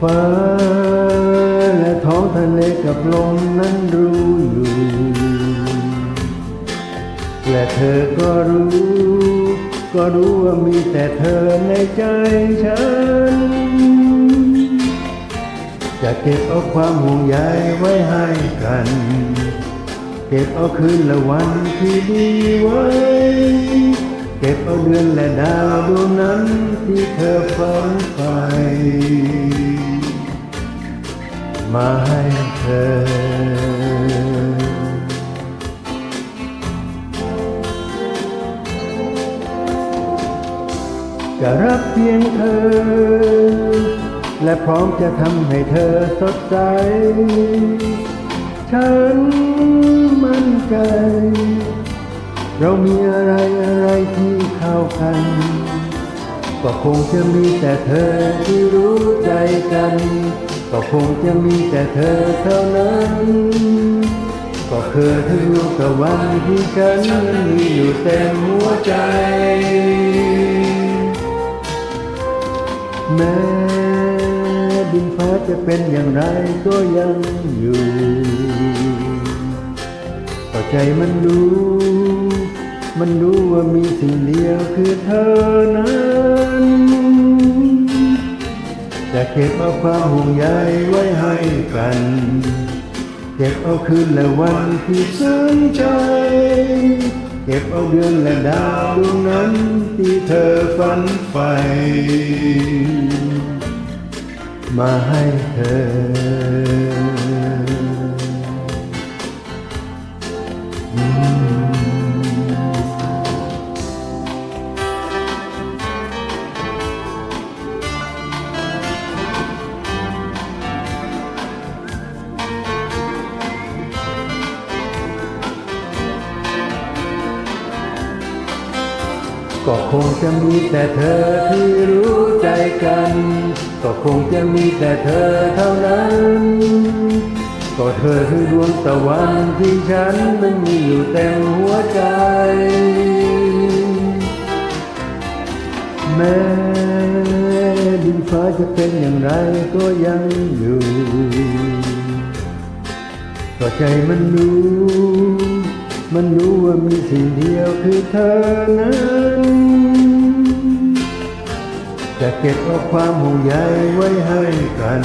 ฟ้าและท้องทะเลกับลมนั้นรู้อยู่ และเธอก็รู้ ก็รู้ว่ามีแต่เธอในใจฉัน จะเก็บเอาความห่วงใยไว้ให้กัน เก็บเอาคืนและวันที่ดีไว้ เก็บเอาเดือนและดาวดวงนั้นที่เธอฝัน มาให้เธอ จะรักเพียงเธอ และพร้อมจะทำให้เธอสดใส ฉันมั่นใจ เรามีอะไรอะไรที่เข้ากัน ก็คงจะมีแต่เธอที่รู้ใจกัน ก็คงจะมีแต่เธอเท่านั้น ก็คือถึงลูกตะวันที่ฉันมีอยู่เต็มหัวใจ แม้ดินฟ้าจะเป็นอย่างไรก็ยังอยู่ก็ใจมันรู้ มันรู้ว่ามีสิ่งเดียวคือเธอนั้นจะเก็บเอาความห่วงใยไว้ให้กัน เก็บเอาคืนและวันที่ซึ้งใจ เก็บเอาเดือนและดาวดวงนั้นที่เธอฝันใฝ่มาให้เธอ ก็คงจะมีแต่เธอที่รู้ใจกัน ก็คงจะมีแต่เธอเท่านั้น ก็เธอคือดวงตะวันที่ฉันมันมีอยู่เต็มหัวใจแม้ดินฟ้าจะเป็นอย่างไรก็ยังอยู่ก็ใจมันรู้ มันรู้ว่ามีสิ่งเดียวคือเธอนั้น เก็บเอาความห่วงใยไว้ให้กัน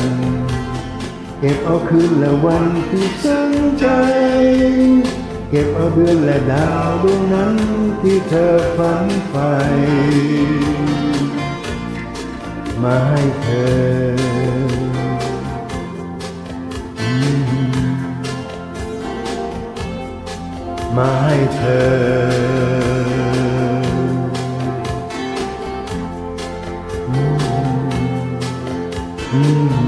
เก็บเอาคืนและวันที่ซึ้งใจ เก็บเอาเดือนและดาวดวงนั้นที่เธอฝันใฝ่มาให้เธอมาให้เธอ อืมอืม